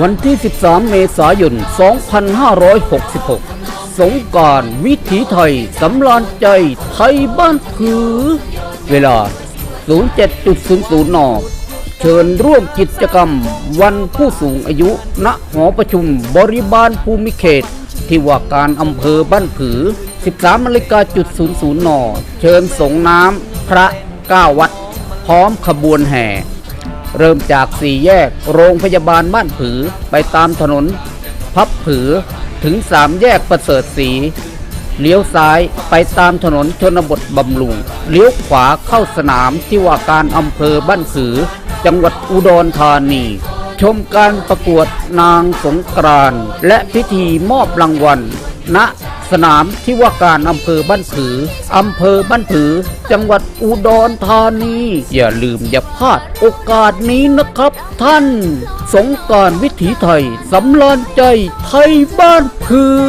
วันที่ 13 เมษายน 2566 สงการวิถีไทยสำราญใจไทยบ้านผือ เวลา 07.00 น เชิญร่วมกิจกรรมวันผู้สูงอายุ ณ หอประชุมบริบาลภูมิเขต ที่ว่าการอำเภอบ้านผือ 13นาฬิกาจุด00 น เชิญสงน้ำพระเก้าวัด พร้อมขบวนแห่ เริ่มจากสี่แยกโรงพยาบาลบ้านผือไปตามถนน พับผือถึงสามแยกประเสริฐสีเลี้ยวซ้ายไปตามถนนชนบทบำรุง เลี้ยวขวาเข้าสนามที่ว่าการอำเภอบ้านผือ จังหวัดอุดรธานี ชมการประกวดนางสงกรานและพิธีมอบรางวัล ณสนามที่ว่าการอำเภอบ้านผือ อำเภอบ้านผือ จังหวัดอุดรธานี อย่าลืมอย่าพลาดโอกาสนี้นะครับท่าน สงการวิถีไทยสำลานใจไทยบ้านผือ